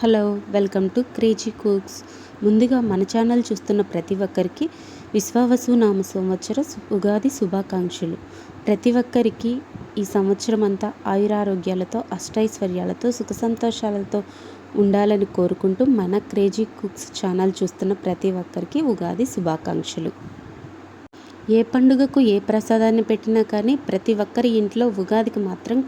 Hello welcome to crazy cooks. ముందుగా మన channel చూస్తున్న ప్రతి ఒక్కరికి విశ్వావసు నామ సంవత్సర ఉగాది శుభాకాంక్షలు. ప్రతి ఒక్కరికి ఈ సంవత్సరం అంతా ఆయురారోగ్యాలతో అష్టైశ్వర్యాలతో సుఖ సంతోషాలతో ఉండాలని కోరుకుంటూ మన క్రేజీ కుక్స్ ఛానల్ చూస్తున్న ప్రతి ఒక్కరికి ఉగాది శుభాకాంక్షలు. ఏ పండుగకు ఏ ప్రసాదాన్ని పెట్టినా కానీ ప్రతి ఒక్కరి ఇంట్లో ఉగాదికి మాత్రం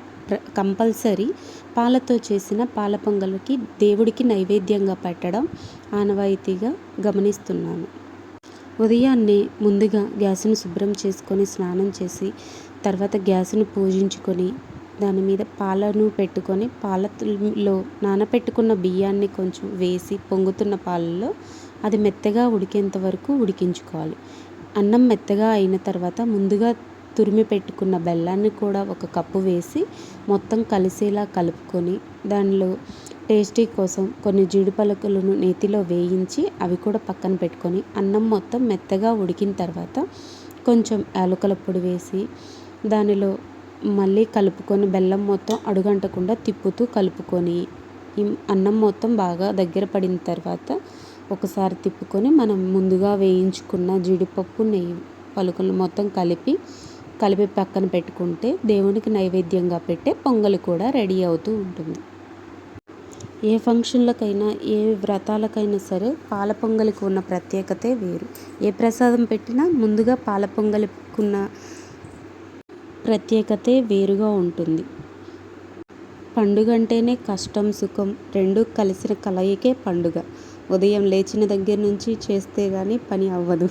కంపల్సరీ పాలతో చేసిన పాల పొంగల్కి దేవుడికి నైవేద్యంగా పెట్టడం ఆనవాయితీగా గమనిస్తున్నాను. ఉదయాన్నే ముందుగా గ్యాస్ను శుభ్రం చేసుకొని స్నానం చేసి తర్వాత గ్యాస్ను పూజించుకొని దాని మీద పాలను పెట్టుకొని పాలలో నానపెట్టుకున్న బియ్యాన్ని కొంచెం వేసి పొంగుతున్న పాలలో అది మెత్తగా ఉడికేంత వరకు ఉడికించుకోవాలి. అన్నం మెత్తగా అయిన తర్వాత ముందుగా తురిమి పెట్టుకున్న బెల్లాన్ని కూడా ఒక కప్పు వేసి మొత్తం కలిసేలా కలుపుకొని దానిలో టేస్టీ కోసం కొన్ని జీడిపలకలను నేతిలో వేయించి అవి కూడా పక్కన పెట్టుకొని అన్నం మొత్తం మెత్తగా ఉడికిన తర్వాత కొంచెం యాలకుల పొడి వేసి దానిలో మళ్ళీ కలుపుకొని బెల్లం మొత్తం అడుగంటకుండా తిప్పుతూ కలుపుకొని ఈ అన్నం మొత్తం బాగా దగ్గర పడిన తర్వాత ఒకసారి తిప్పుకొని మనం ముందుగా వేయించుకున్న జీడిపప్పు నెయ్యి పలుకులు మొత్తం కలిపి కలిపి పక్కన పెట్టుకుంటే దేవునికి నైవేద్యంగా పెట్టే పొంగలి కూడా రెడీ అవుతూ ఉంటుంది. ఏ ఫంక్షన్లకైనా ఏ వ్రతాలకైనా సరే పాల పొంగలికి ఉన్న ప్రత్యేకతే వేరు. ఏ ప్రసాదం పెట్టినా ముందుగా పాల పొంగలికున్న ప్రత్యేకతే వేరుగా ఉంటుంది. పండుగ అంటేనే కష్టం సుఖం రెండు కలిసిన కలయికే పండుగ. ఉదయం లేచిన దగ్గర నుంచి చేస్తే కానీ పని అవ్వదు.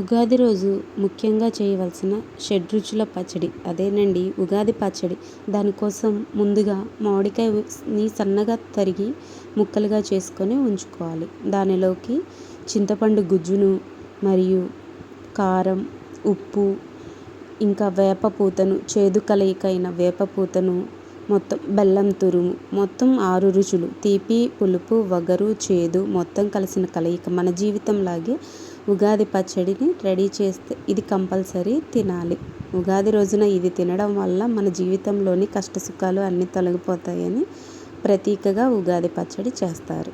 ఉగాది రోజు ముఖ్యంగా చేయవలసిన షడ్రుచుల పచ్చడి. అదేనండి ఉగాది పచ్చడి. దానికోసం ముందుగా మామిడికాయని సన్నగా తరిగి ముక్కలుగా చేసుకొని ఉంచుకోవాలి. దానిలోకి చింతపండు గుజ్జును మరియు కారం ఉప్పు ఇంకా వేప పూతను చేదు కలయికైన వేప పూతను మొత్తం బెల్లం తురుము మొత్తం ఆరు రుచులు. తీపి పులుపు వగరు చేదు మొత్తం కలిసిన కలయిక మన జీవితంలాగే ఉగాది పచ్చడిని రెడీ చేస్తే ఇది కంపల్సరీ తినాలి. ఉగాది రోజున ఇది తినడం వల్ల మన జీవితంలోని కష్టసుఖాలు అన్నీ తొలగిపోతాయని ప్రతీకగా ఉగాది పచ్చడి చేస్తారు.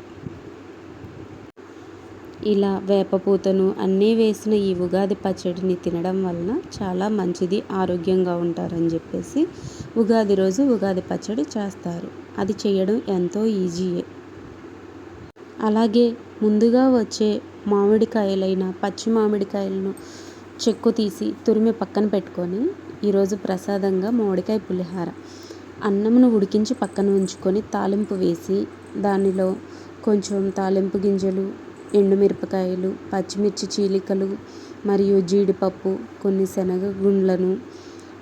ఇలా వేపపూతను అన్నీ వేసిన ఈ ఉగాది పచ్చడిని తినడం వలన చాలా మంచిది ఆరోగ్యంగా ఉంటారని చెప్పేసి ఉగాది రోజు ఉగాది పచ్చడి చేస్తారు. అది చేయడం ఎంతో ఈజీయే. అలాగే ముందుగా వచ్చే మామిడికాయలైన పచ్చి మామిడికాయలను చెక్కు తీసి తురిమి పక్కన పెట్టుకొని ఈరోజు ప్రసాదంగా మామిడికాయ పులిహార. అన్నమును ఉడికించి పక్కన ఉంచుకొని తాలింపు వేసి దానిలో కొంచెం తాలింపు గింజలు ఎండుమిరపకాయలు పచ్చిమిర్చి చీలికలు మరియు జీడిపప్పు కొన్ని శనగ గుండ్లను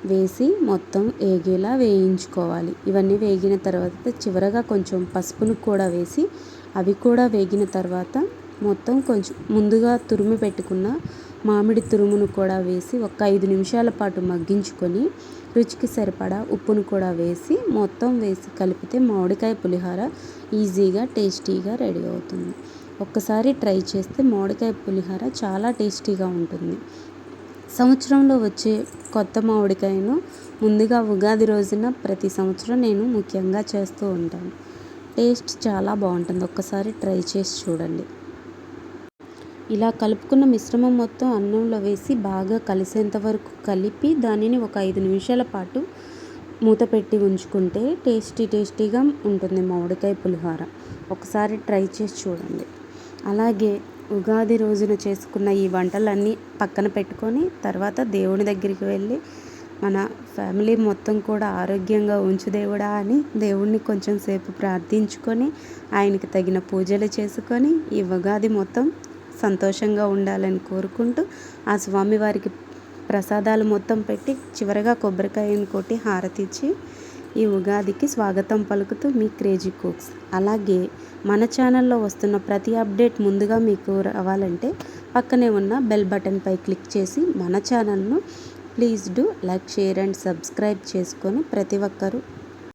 వేసి మొత్తం వేగేలా వేయించుకోవాలి. ఇవన్నీ వేగిన తర్వాత చివరగా కొంచెం పసుపును కూడా వేసి అవి కూడా వేగిన తర్వాత మొత్తం కొంచెం ముందుగా తురిమి పెట్టుకున్న మామిడి తురుమును కూడా వేసి ఒక ఐదు నిమిషాల పాటు మగ్గించుకొని రుచికి సరిపడా ఉప్పును కూడా వేసి మొత్తం వేసి కలిపితే మామిడికాయ పులిహోర ఈజీగా టేస్టీగా రెడీ అవుతుంది. ఒక్కసారి ట్రై చేస్తే మామిడికాయ పులిహోర చాలా టేస్టీగా ఉంటుంది. సంవత్సరంలో వచ్చే కొత్త మామిడికాయను ముందుగా ఉగాది రోజున ప్రతి సంవత్సరం నేను ముఖ్యంగా చేస్తూ ఉంటాను. టేస్ట్ చాలా బాగుంటుంది. ఒక్కసారి ట్రై చేసి చూడండి. ఇలా కలుపుకున్న మిశ్రమం మొత్తం అన్నంలో వేసి బాగా కలిసేంత వరకు కలిపి దానిని ఒక ఐదు నిమిషాల పాటు మూత పెట్టి ఉంచుకుంటే టేస్టీ టేస్టీగా ఉంటుంది మామిడికాయ పులిహోర. ఒకసారి ట్రై చేసి చూడండి. అలాగే ఉగాది రోజున చేసుకున్న ఈ వంటలన్నీ పక్కన పెట్టుకొని తర్వాత దేవుని దగ్గరికి వెళ్ళి మన ఫ్యామిలీ మొత్తం కూడా ఆరోగ్యంగా ఉంచు దేవుడా అని దేవుణ్ణి కొంచెం సేపు ప్రార్థించుకొని ఆయనకి తగిన పూజలు చేసుకొని ఈ ఉగాది మొత్తం సంతోషంగా ఉండాలని కోరుకుంటూ ఆ స్వామివారికి ప్రసాదాలు మొత్తం పెట్టి చివరగా కొబ్బరికాయను కొట్టి హారతిచ్చి ఈ ఉగాదికి స్వాగతం పలుకుతూ మీ క్రేజీ కుక్స్. అలాగే మన ఛానల్లో వస్తున్న ప్రతి అప్డేట్ ముందుగా మీకు రావాలంటే పక్కనే ఉన్న బెల్ బటన్పై క్లిక్ చేసి మన ఛానల్ను please do like share and subscribe చేసుకొని ప్రతి ఒక్కరూ